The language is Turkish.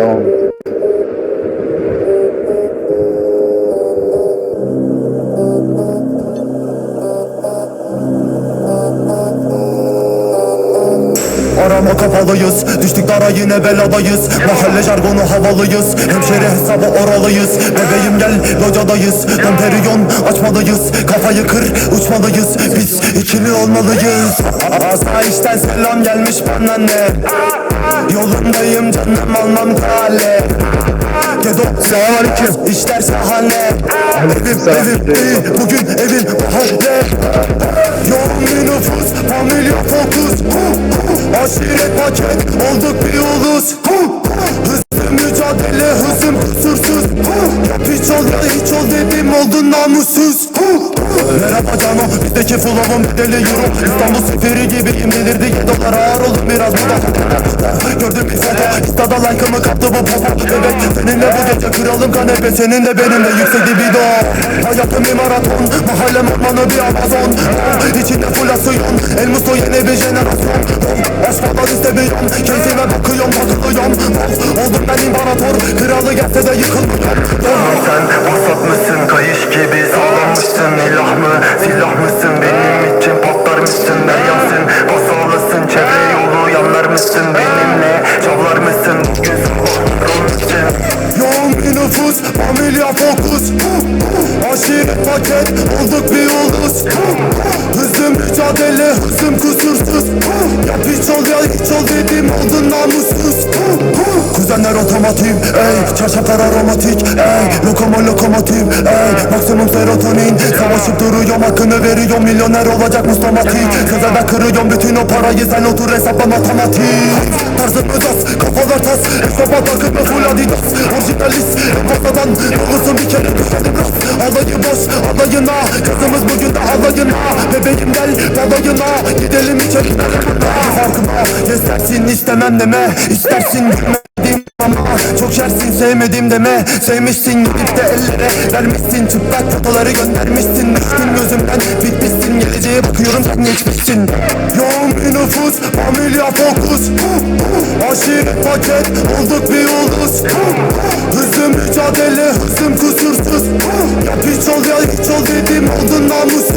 perdón. Arama kapalıyız Düştük dara yine beladayız. Mahalle jargonu havalıyız Hemşeri hesabı oralıyız. Bebeğim gel locadayız. Domperyon açmalıyız. Kafayı kır uçmalıyız. Biz ikili olmalıyız. Asayişten selam gelmiş bana ne? Yolundayım canım almam kale. Gedo selamünaleyküm İşler şahane Evim evim iyi Bugün evin mahalle Yoğun nüfus Familya fokus. Aşiret paket Olduk bir ulus. Hızlı mücadele. Yap hiç ol dedim Oldun namussuz. Merhaba cano Bizdeki flow'um bedeli euro İstanbul seferi gibiyim delirdi dolar ağır oldum biraz bu da Gördüm bir foto Instada like'ımı kaptı bu popo Bebek seninle bu gece kralım kanepe Senin de benim de yüksek libido. Hayatım bir maraton Mahallem ormanı bir amazon. İçinde fulasyon El musto yeni bir jenerasyon. Asfalttan istemiyorum Keyfime bakıyorum familya fokus Aşiret paket, olduk bir ulus Hızlı mücadele, hızım kusursuz. Yap hiç ol ya hiç ol dedim oldun namussuz. Kuzenler otomatik, ey Çarşaflar aromatik, ey Lokomo lokomotiv, ey Maksimum serotonin. Savaşıp duruyorum hakkını veriyorum Milyoner olacak muslamatik Sözelde kırıyorum bütün o parayı Sen otur hesapla matematik Tarzımız kafalar tas Esnafan takımı full adidas Orijinalist, kafadan Doğrusun bir kere düşelim rast Alayı boş, alayına. Kızımız bugün de alayına. Bebeğim gel, balayına. Gidelim içeri Farkıma, yestersin istemem deme. İstersin gülmedim ama Çok şersin sevmedim deme. Sevmişsin gidip de ellere Vermişsin. Çıplak fotoları göndermişsin. Düştün gözümden bitmişsin. Geleceğe bakıyorum sen geçmişsin. Yoğun bir nüfus Familya fokus Aşiret paket Olduk bir ulus. Hızlı mücadele Hızım kusursuz. Yap hiç ol ya hiç ol dedim Oldun namussuz